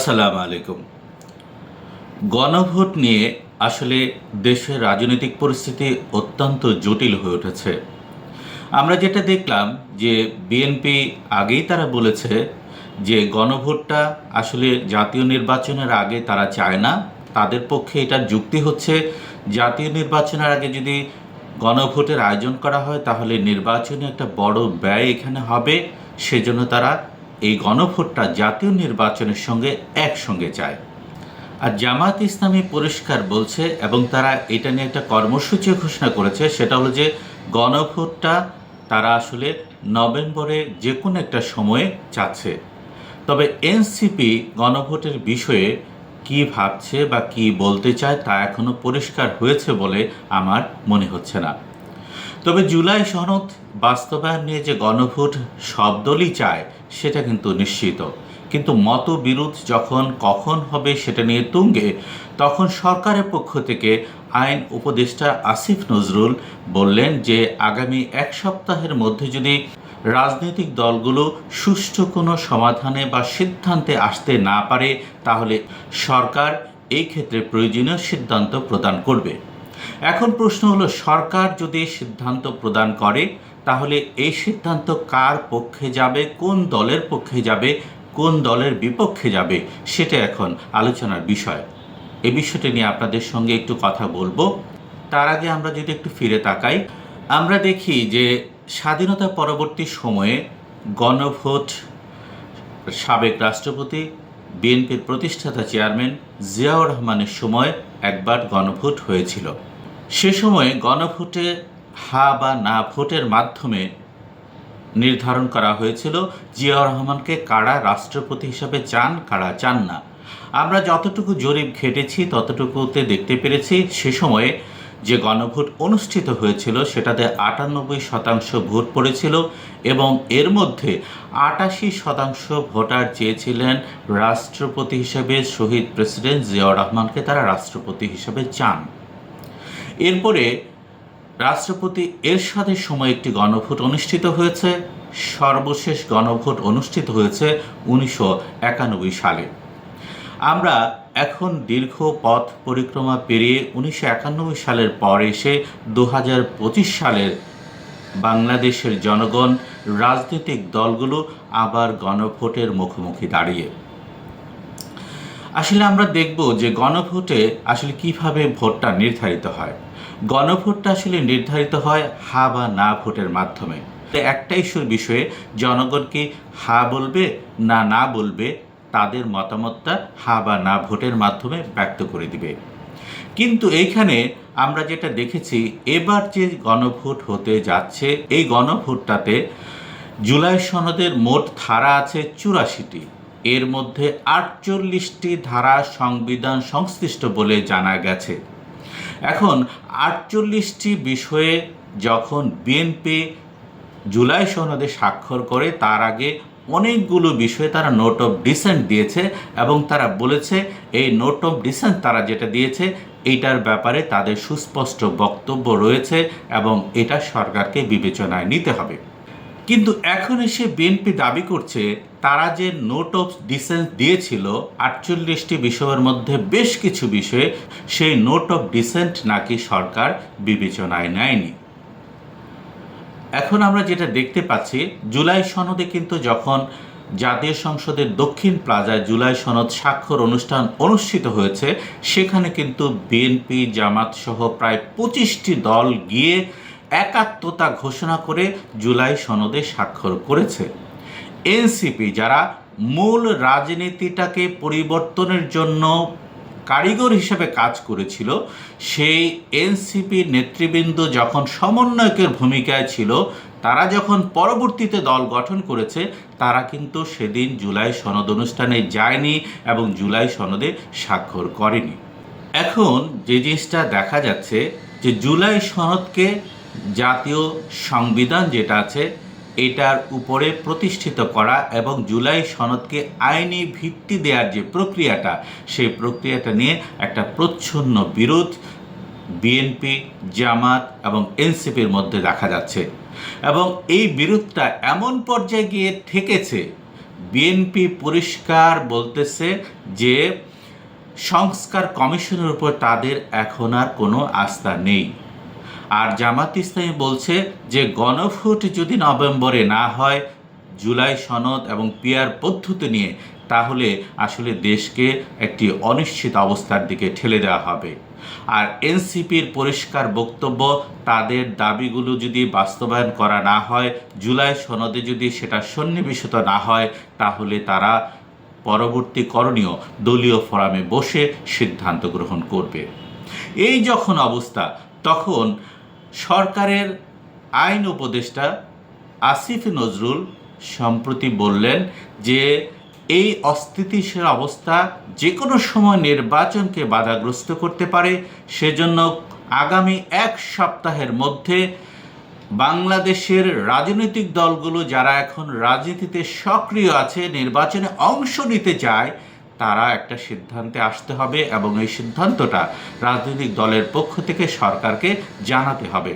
আসসালামু আলাইকুম। গণভোট নিয়ে আসলে দেশের রাজনৈতিক পরিস্থিতি অত্যন্ত জটিল হয়ে উঠেছে। আমরা যেটা দেখলাম যে বিএনপি আগেই তারা বলেছে যে গণভোটটা আসলে জাতীয় নির্বাচনের আগে তারা চায় না। তাদের পক্ষে এটার যুক্তি হচ্ছে, জাতীয় নির্বাচনের আগে যদি গণভোটের আয়োজন করা হয় তাহলে নির্বাচনে একটা বড় ব্যয় এখানে হবে, সেজন্য তারা গণভোটটা জাতীয় নির্বাচনের সঙ্গে একসঙ্গে চায়। আর জামাত ইসলামী পরিষ্কার বলছে এবং তারা এটা নিয়ে একটা কর্মসূচি ঘোষণা করেছে, সেটা হলো যে গণভোটটা তারা আসলে নভেম্বরে যে কোনো একটা সময়ে চাচ্ছে। তবে এনসিপি গণভোটের বিষয়ে কি ভাবছে বা কি বলতে চায় তা এখনও পরিষ্কার হয়েছে বলে আমার মনে হচ্ছে না। তবে জুলাই সনদ বাস্তবায়ন নিয়ে যে গণভোট সব দলই চায়, সেটা কিন্তু নিশ্চিত। কিন্তু মতবিরোধ যখন কখন হবে সেটা নিয়ে তুঙ্গে, তখন সরকারের পক্ষ থেকে আইন উপদেষ্টা আসিফ নজরুল বললেন যে আগামী এক সপ্তাহের মধ্যে যদি রাজনৈতিক দলগুলো সুষ্ঠু কোনো সমাধানে বা সিদ্ধান্তে আসতে না পারে, তাহলে সরকার এই ক্ষেত্রে প্রয়োজনীয় সিদ্ধান্ত প্রদান করবে। এখন প্রশ্ন হলো, সরকার যদি সিদ্ধান্ত প্রদান করে, তাহলে এই সিদ্ধান্ত কার পক্ষে যাবে, কোন দলের পক্ষে যাবে, কোন দলের বিপক্ষে যাবে, সেটা এখন আলোচনার বিষয়। এ বিষয়টি নিয়ে আপনাদের সঙ্গে একটু কথা বলব। তার আগে আমরা যদি একটু ফিরে তাকাই, আমরা দেখি যে স্বাধীনতা পরবর্তী সময়ে গণভোট সাবেক রাষ্ট্রপতি বিএনপির প্রতিষ্ঠাতা চেয়ারম্যান জিয়াউর রহমানের সময় একবার গণভোট হয়েছিল। সে সময় গণভোটে হা বা না ভোটের মাধ্যমে নির্ধারণ করা হয়েছিল জিয়াউর রহমানকে কারা রাষ্ট্রপতি হিসাবে চান, কারা চান না। আমরা যতটুকু জরিপ ঘেটেছি, ততটুকুতে দেখতে পেরেছি, সে সময়ে যে গণভোট অনুষ্ঠিত হয়েছিল সেটাতে আটানব্বই শতাংশ ভোট পড়েছিল এবং এর মধ্যে আটাশি শতাংশ ভোটার চেয়েছিলেন রাষ্ট্রপতি হিসেবে শহীদ প্রেসিডেন্ট জিয়াউর রহমানকে তারা রাষ্ট্রপতি হিসেবে চান। এরপরে রাষ্ট্রপতি এরশাদের সময় একটি গণভোট অনুষ্ঠিত হয়েছে। সর্বশেষ গণভোট অনুষ্ঠিত হয়েছে উনিশশো একানব্বই সালে। আমরা এখন দীর্ঘ পথ পরিক্রমা পেরিয়ে উনিশশো একানব্বই সালের পর এসে দু হাজার পঁচিশ সালের বাংলাদেশের জনগণ, রাজনৈতিক দলগুলো আবার গণভোটের মুখোমুখি দাঁড়িয়ে। আসলে আমরা দেখব যে গণভোটে আসলে কীভাবে ভোটটা নির্ধারিত হয়। গণভোটটা আসলে নির্ধারিত হয় হা বা না ভোটের মাধ্যমে। একটাই বিষয়ে জনগণ কি হা বলবে না না বলবে তাদের মতামতটা হা বা না ভোটের মাধ্যমে ব্যক্ত করে দিবে। কিন্তু এইখানে আমরা যেটা দেখেছি, এবার যে গণভোট হতে যাচ্ছে, এই গণভোটটাতে জুলাই সনদের মোট ধারা আছে চুরাশিটি। এর মধ্যে আটচল্লিশটি ধারা সংবিধান সংশ্লিষ্ট বলে জানা গেছে। এখন আটচল্লিশটি বিষয়ে যখন বিএনপি জুলাই সনদে স্বাক্ষর করে, তার আগে অনেকগুলো বিষয়ে তারা নোট অফ ডিসেন্ট দিয়েছে এবং তারা বলেছে, এই নোট অফ ডিসেন্ট তারা যেটা দিয়েছে, এইটার ব্যাপারে তাদের সুস্পষ্ট বক্তব্য রয়েছে এবং এটা সরকারকে বিবেচনায় নিতে হবে। কিন্তু এখন এসে বিএনপি দাবি করছে, তারা যে নোট অফ ডিসেন্স দিয়েছিল, আটচল্লিশটি বিষয়ের মধ্যে বেশ কিছু বিষয়ে সেই নোট অফ ডিসেন্ট নাকি সরকার বিবেচনায় নেয়নি। এখন আমরা যেটা দেখতে পাচ্ছি, জুলাই সনদে কিন্তু যখন জাতীয় সংসদের দক্ষিণ প্লাজায় জুলাই সনদ স্বাক্ষর অনুষ্ঠান অনুষ্ঠিত হয়েছে, সেখানে কিন্তু বিএনপি, জামাত সহ প্রায় পঁচিশটি দল গিয়ে একাত্মতা ঘোষণা করে জুলাই সনদে স্বাক্ষর করেছে। এনসিপি যারা মূল রাজনীতিটাকে পরিবর্তনের জন্য কারিগর হিসেবে কাজ করেছিল, সেই এনসিপির নেতৃবৃন্দ যখন সমন্বয়কের ভূমিকায় ছিল, তারা যখন পরবর্তীতে দল গঠন করেছে, তারা কিন্তু সেদিন জুলাই সনদ অনুষ্ঠানে যায়নি এবং জুলাই সনদে স্বাক্ষর করেনি। এখন যে জিনিসটা দেখা যাচ্ছে যে জুলাই সনদকে জাতীয় সংবিধান যেটা আছে এটার উপরে প্রতিষ্ঠিত করা এবং জুলাই সনদকে আইনি ভিত্তি দেওয়ার যে প্রক্রিয়াটা, সেই প্রক্রিয়াটা নিয়ে একটা প্রচ্ছন্ন বিরোধ বিএনপি, জামাত এবং এনসিপির মধ্যে দেখা যাচ্ছে। এবং এই বিরোধটা এমন পর্যায়ে গিয়ে ঠেকেছে, বিএনপি পরিষ্কার বলতেছে যে সংস্কার কমিশনের উপর তাদের এখন আর কোনো আস্থা নেই। আর জামাত ইসলামী বলছে যে গণভোট যদি নভেম্বরে না হয়, জুলাই সনদ এবং পিয়ার পদ্ধতি নিয়ে, তাহলে আসলে দেশকে একটি অনিশ্চিত অবস্থার দিকে ঠেলে দেওয়া হবে। আর এনসিপির পরিষ্কার বক্তব্য, তাদের দাবিগুলো যদি বাস্তবায়ন করা না হয়, জুলাই সনদে যদি সেটা সন্নিবেশিত না হয়, তাহলে তারা পরবর্তী করণীয় দলীয় ফোরামে বসে সিদ্ধান্ত গ্রহণ করবে। এই যখন অবস্থা তখন সরকারের আইন উপদেষ্টা আসিফ নজরুল সম্প্রতি বললেন যে এই অস্থিতিশীল অবস্থা যে কোনো সময় নির্বাচনকে বাধাগ্রস্ত করতে পারে। সেজন্য আগামী এক সপ্তাহের মধ্যে বাংলাদেশের রাজনৈতিক দলগুলো যারা এখন রাজনীতিতে সক্রিয় আছে, নির্বাচনে অংশ নিতে চায় তারা একটা সিদ্ধান্তে আসতে হবে এবং এই সিদ্ধান্তটা রাজনৈতিক দলের পক্ষ থেকে সরকারকে জানাতে হবে।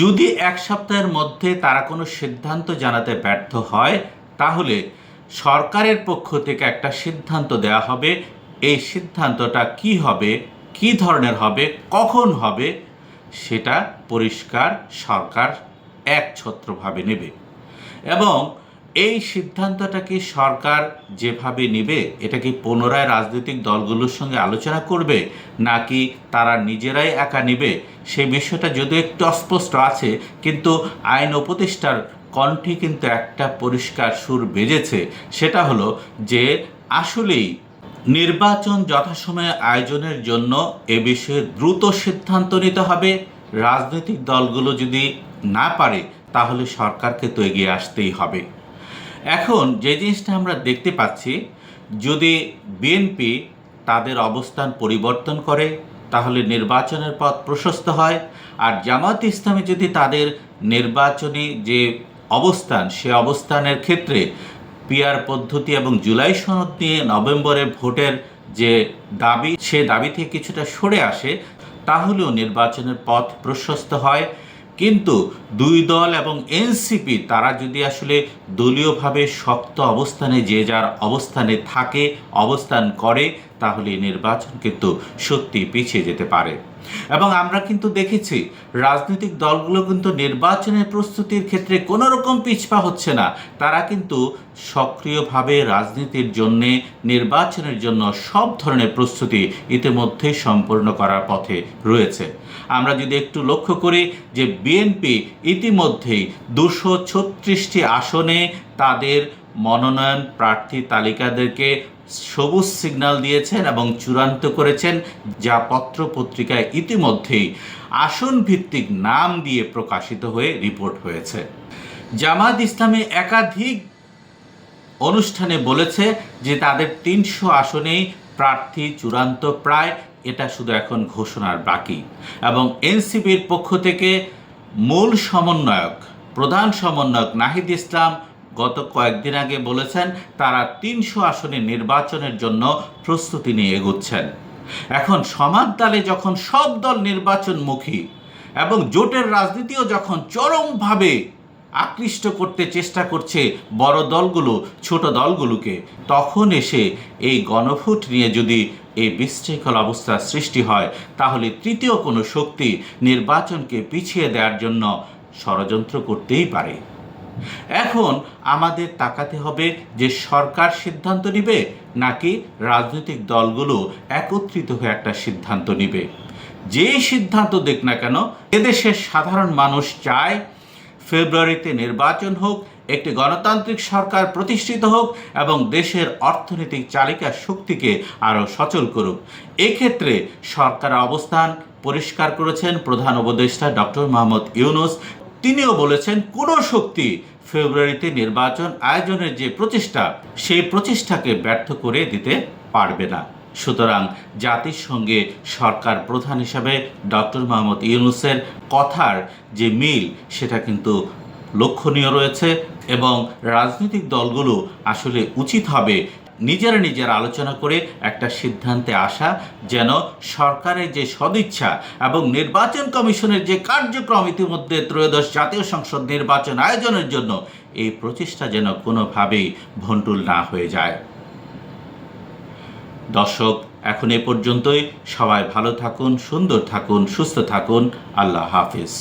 যদি এক সপ্তাহের মধ্যে তারা কোনো সিদ্ধান্ত জানাতে ব্যর্থ হয়, তাহলে সরকারের পক্ষ থেকে একটা সিদ্ধান্ত দেওয়া হবে। এই সিদ্ধান্তটা কি হবে, কি ধরনের হবে, কখন হবে, সেটা পরিষ্কার সরকার একছত্রভাবে নেবে। এবং এই সিদ্ধান্তটা কি সরকার যেভাবে নেবে, এটা কি পুনরায় রাজনৈতিক দলগুলোর সঙ্গে আলোচনা করবে, নাকি তারা নিজেরাই একা নেবে? সেই বিষয়টা যদিও একটু অস্পষ্ট আছে, কিন্তু আইন উপদেষ্টার কণ্ঠে কিন্তু একটা পরিষ্কার সুর বেজেছে। সেটা হলো যে, আসলেই নির্বাচন যথাসময়ে আয়োজনের জন্য এ বিষয়ে দ্রুত সিদ্ধান্ত নিতে হবে। রাজনৈতিক দলগুলো যদি না পারে, তাহলে সরকারকে তো এগিয়ে আসতেই হবে। এখন যে জিনিসটা আমরা দেখতে পাচ্ছি, যদি বিএনপি তাদের অবস্থান পরিবর্তন করে, তাহলে নির্বাচনের পথ প্রশস্ত হয়। আর জামাত ইসলামী যদি তাদের নির্বাচনী যে অবস্থান, সে অবস্থানের ক্ষেত্রে পিয়ার পদ্ধতি এবং জুলাই সনদ নিয়ে নভেম্বরে ভোটের যে দাবি, সে দাবি থেকে কিছুটা সরে আসে, তাহলেও নির্বাচনের পথ প্রশস্ত হয়। কিন্তু দুই দল এবং এনসিপি তারা যদি আসলে দলীয়ভাবে শক্ত অবস্থানে যে যার অবস্থানে থাকে, অবস্থান করে তাহলে নির্বাচন কিন্তু সত্যি পিছিয়ে যেতে পারে। এবং আমরা কিন্তু দেখেছি, রাজনৈতিক দলগুলো কিন্তু নির্বাচনের প্রস্তুতির ক্ষেত্রে কোনো রকম পিছপা হচ্ছে না। তারা কিন্তু সক্রিয়ভাবে রাজনীতির জন্যে, নির্বাচনের জন্য সব ধরনের প্রস্তুতি ইতিমধ্যেই সম্পূর্ণ করার পথে রয়েছে। আমরা যদি একটু লক্ষ্য করি যে বিএনপি ইতিমধ্যেই দুশো ছত্রিশটি আসনে তাদের মনোনয়ন প্রার্থী তালিকাদেরকে সবুজ সিগন্যাল দিয়েছেন এবং চূড়ান্ত করেছেন যা পত্র পত্রিকায় ইতিমধ্যেই আসন ভিত্তিক নাম দিয়ে প্রকাশিত হয়ে রিপোর্ট হয়েছে। জামাত ইসলামে একাধিক অনুষ্ঠানে বলেছে যে তাদের তিনশো আসনেই প্রার্থী চূড়ান্ত প্রায়, এটা শুধু এখন ঘোষণার বাকি। এবং এনসিপির পক্ষ থেকে মূল সমন্বয়ক, প্রধান সমন্বয়ক নাহিদ ইসলাম গত কয়েকদিন আগে বলেছেন তারা তিনশো আসনে নির্বাচনের জন্য প্রস্তুতি নিয়ে এগোচ্ছেন। এখন সমাজ দলে যখন সব দল নির্বাচনমুখী এবং জোটের রাজনীতিও যখন চরমভাবে আকৃষ্ট করতে চেষ্টা করছে বড় দলগুলো, ছোট দলগুলোকে, তখন এসে এই গণভোট নিয়ে যদি এই বিশৃঙ্খল অবস্থার সৃষ্টি হয়, তাহলে তৃতীয় কোনো শক্তি নির্বাচনকে পিছিয়ে দেওয়ার জন্য ষড়যন্ত্র করতেই পারে। এখন আমাদের তাকাতে হবে যে সরকার সিদ্ধান্ত নিবে নাকি রাজনৈতিক দলগুলো একত্রিত হয়ে একটা সিদ্ধান্ত নিবে। যে সিদ্ধান্ত দেখ না কেন, এদেশের সাধারণ মানুষ চায় ফেব্রুয়ারিতে নির্বাচন হোক, একটি গণতান্ত্রিক সরকার প্রতিষ্ঠিত হোক এবং দেশের অর্থনৈতিক চালিকা শক্তিকে আরও সচল করুক। এক্ষেত্রে সরকার অবস্থান পরিষ্কার করেছেন প্রধান উপদেষ্টা ডক্টর মোহাম্মদ ইউনুস। তিনিও বলেছেন, কোনো শক্তি ফেব্রুয়ারিতে নির্বাচন আয়োজনের যে প্রচেষ্টা, সেই প্রচেষ্টাকে ব্যর্থ করে দিতে পারবে না। সুতরাং জাতির সঙ্গে সরকার প্রধান হিসাবে ডক্টর মোহাম্মদ ইউনুসের কথার যে মিল, সেটা কিন্তু লক্ষণীয় রয়েছে এবং রাজনৈতিক দলগুলো আসলে উচিত হবে নিজেরা নিজেরা আলোচনা করে একটা সিদ্ধান্তে আসা, যেন সরকারের যে সদিচ্ছা এবং নির্বাচন কমিশনের যে কার্যক্রম ইতিমধ্যে ত্রয়োদশ জাতীয় সংসদ নির্বাচন আয়োজনের জন্য, এই প্রচেষ্টা যেন কোনোভাবেই ভণ্ডুল না হয়ে যায়। দর্শক, এখন এ পর্যন্তই। সবাই ভালো থাকুন, সুন্দর থাকুন, সুস্থ থাকুন। আল্লাহ হাফিজ।